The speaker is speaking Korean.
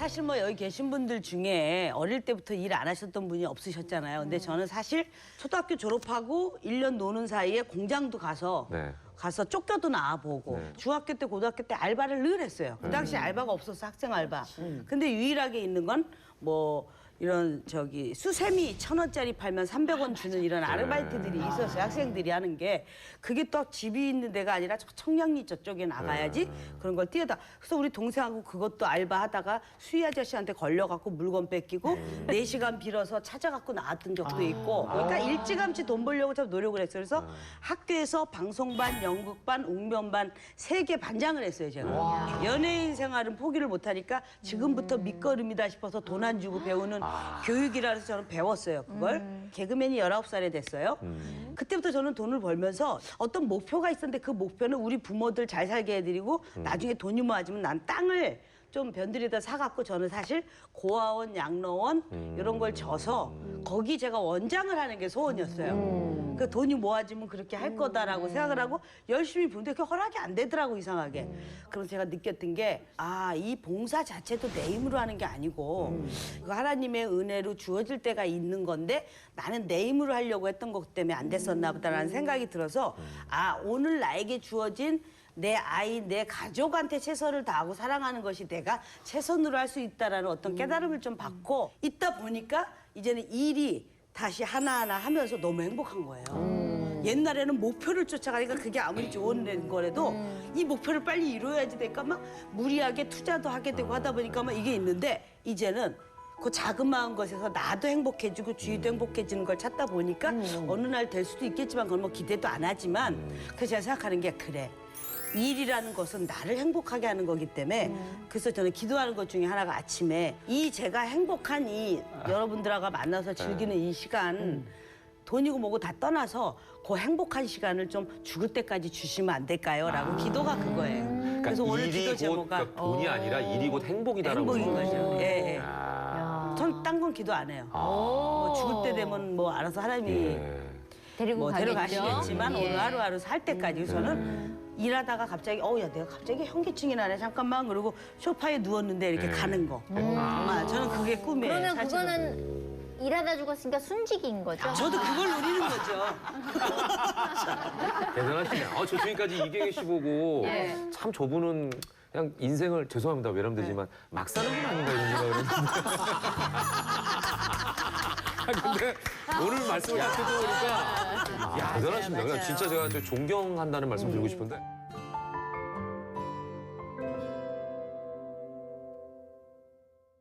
사실 뭐 여기 계신 분들 중에 어릴 때부터 일 안 하셨던 분이 없으셨잖아요. 근데 저는 사실 초등학교 졸업하고 1년 노는 사이에 공장도 가서 네. 가서 쫓겨도 나와보고 네. 중학교 때 고등학교 때 알바를 늘 했어요. 그 당시 알바가 없어서 학생 알바. 근데 유일하게 있는 건뭐 이런 저기 수세미 천 원짜리 팔면 300원 주는 이런 아르바이트들이 있었어요. 학생들이 하는 게 그게 또 집이 있는 데가 아니라 저 청량리 저쪽에 나가야지 그런 걸 뛰어다. 그래서 우리 동생하고 그것도 알바하다가 수희 아저씨한테 걸려갖고 물건 뺏기고 네 시간 빌어서 찾아갖고 나왔던 적도 있고 그러니까 일찌감치 돈 벌려고 참 노력을 했어요. 그래서 학교에서 방송반, 연극반, 웅변반 세 개 반장을 했어요, 제가. 연예인 생활은 포기를 못하니까 지금부터 밑거름이다 싶어서 돈 안 주고 배우는 교육이라 해서 저는 배웠어요, 그걸. 개그맨이 19살에 됐어요. 그때부터 저는 돈을 벌면서 어떤 목표가 있었는데 그 목표는 우리 부모들 잘 살게 해드리고 나중에 돈이 모아지면 난 땅을 좀 변들이다 사갖고 저는 사실 고아원, 양로원 이런 걸 져서 거기 제가 원장을 하는 게 소원이었어요. 그 돈이 모아지면 그렇게 할 거다라고 생각을 하고 열심히 보는데 그 허락이 안 되더라고 이상하게. 그래서 제가 느꼈던 게 아 이 봉사 자체도 내 힘으로 하는 게 아니고 그 하나님의 은혜로 주어질 때가 있는 건데 나는 내 힘으로 하려고 했던 것 때문에 안 됐었나 보다라는 생각이 들어서 아 오늘 나에게 주어진 내 아이, 내 가족한테 최선을 다하고 사랑하는 것이 내가 최선으로 할 수 있다라는 어떤 깨달음을 좀 받고 있다 보니까 이제는 일이 다시 하나하나 하면서 너무 행복한 거예요. 옛날에는 목표를 쫓아가니까 그게 아무리 좋은 거라도 이 목표를 빨리 이루어야지 되니까? 막 무리하게 투자도 하게 되고 하다 보니까 막 이게 있는데 이제는 그 자그마한 것에서 나도 행복해지고 주위도 행복해지는 걸 찾다 보니까 어느 날 될 수도 있겠지만 그건 뭐 기대도 안 하지만 그래서 제가 생각하는 게 그래. 일이라는 것은 나를 행복하게 하는 거기 때문에 그래서 저는 기도하는 것 중에 하나가 아침에 이 제가 행복한 이 여러분들하고 만나서 즐기는 이 시간 돈이고 뭐고 다 떠나서 그 행복한 시간을 좀 죽을 때까지 주시면 안 될까요? 라고 기도가 그거예요. 그래서 오늘 일이 기도 곧 제목가 그러니까 돈이 아니라 일이 곧 행복이다라고 행복인 거죠. 예, 예. 아. 전 딴 건 기도 안 해요. 뭐 죽을 때 되면 뭐 알아서 하나님이 예. 데리고 뭐 가겠죠. 데려가시겠지만 예. 오늘 하루하루 살 때까지 저는 일하다가 갑자기 어우 야 내가 갑자기 현기증이 나네 잠깐만 그러고 소파에 누웠는데 이렇게 네. 가는 거 아, 저는 그게 꿈이에요 그러면 사실은. 그거는 일하다 죽었으니까 순직인 거죠. 저도 그걸 노리는 거죠 대단하시네. 아, 저 지금까지 이경희 씨 보고 예. 참 저분은 그냥 인생을 죄송합니다 외람되지만 막 사는 분 아닌가 이런 생각을 했는데. 아, 근데 오늘 말씀을 딱 듣고 보니까 야 대단하십니다. 그냥 진짜 제가 저 존경한다는 말씀 드리고 싶은데.